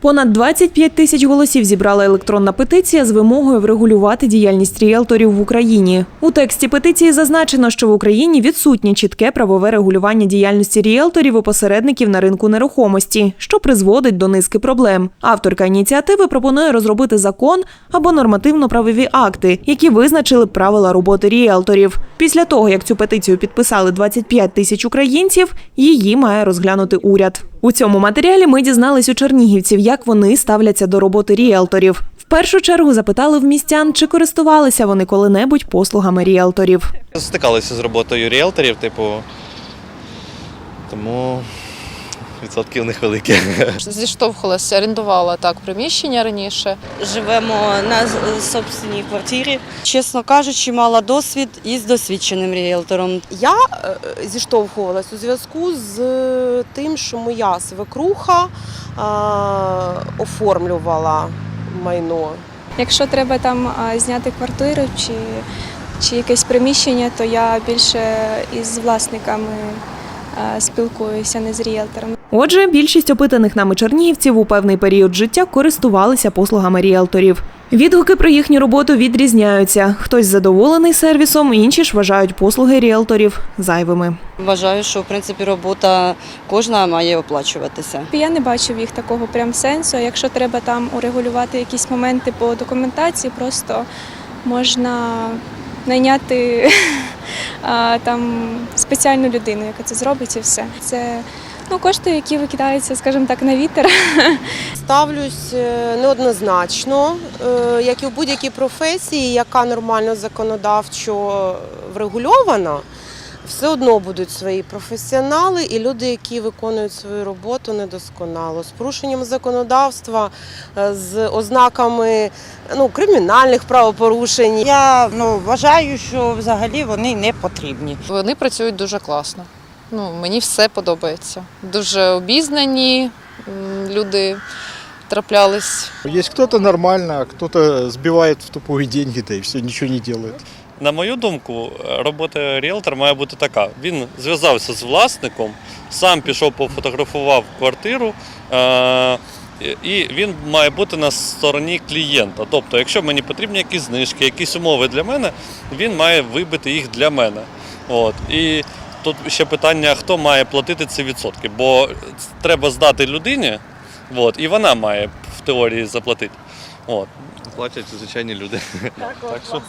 Понад 25 тисяч голосів зібрала електронна петиція з вимогою врегулювати діяльність ріелторів в Україні. У тексті петиції зазначено, що в Україні відсутнє чітке правове регулювання діяльності ріелторів і посередників на ринку нерухомості, що призводить до низки проблем. Авторка ініціативи пропонує розробити закон або нормативно-правові акти, які визначили б правила роботи ріелторів. Після того, як цю петицію підписали 25 тисяч українців, її має розглянути уряд. У цьому матеріалі ми дізнались у чернігівців, як вони ставляться до роботи ріелторів. В першу чергу запитали в містян, чи користувалися вони коли-небудь послугами ріелторів. Стикалися з роботою ріелторів, типу, тому відсотки у них великі. Зіштовхувалася, орендувала так приміщення раніше. Живемо на собственній квартирі. Чесно кажучи, мала досвід із досвідченим ріелтором. Я е, зіштовхувалась у зв'язку з тим, що моя свекруха е, оформлювала майно. Якщо треба там зняти квартиру чи, чи якесь приміщення, то я більше із власниками спілкуюся, не з ріелторами. Отже, більшість опитаних нами чернігівців у певний період життя користувалися послугами ріелторів. Відгуки про їхню роботу відрізняються. Хтось задоволений сервісом, інші ж вважають послуги ріелторів зайвими. Вважаю, що в принципі робота кожна має оплачуватися. Я не бачу в їх такого прям сенсу. Якщо треба там урегулювати якісь моменти по документації, просто можна найняти там спеціальну людину, яка це зробить, і все. Це ну, кошти, які викидаються, скажімо так, на вітер. Ставлюсь е, неоднозначно, е, як і в будь-якій професії, яка нормально законодавчо врегульована. Все одно будуть свої професіонали і люди, які виконують свою роботу недосконало, з порушенням законодавства, е, з ознаками ну, кримінальних правопорушень. Я ну, вважаю, що взагалі вони не потрібні. Вони працюють дуже класно. Ну, мені все подобається. Дуже обізнані люди траплялись. Есть кто-то нормально, а кто-то сбивает в тупую деньги, да и все, ничего не делает. На мою думку, робота ріелтора має бути така. Він зв'язався з власником, сам пішов, пофотографував квартиру. Е- і він має бути на стороні клієнта. Тобто, якщо мені потрібні якісь знижки, якісь умови для мене, він має вибити їх для мене. От. І тут ще питання, хто має платити ці відсотки, бо треба здати людині, от, і вона має в теорії заплатити. От. Платять звичайні люди. Так що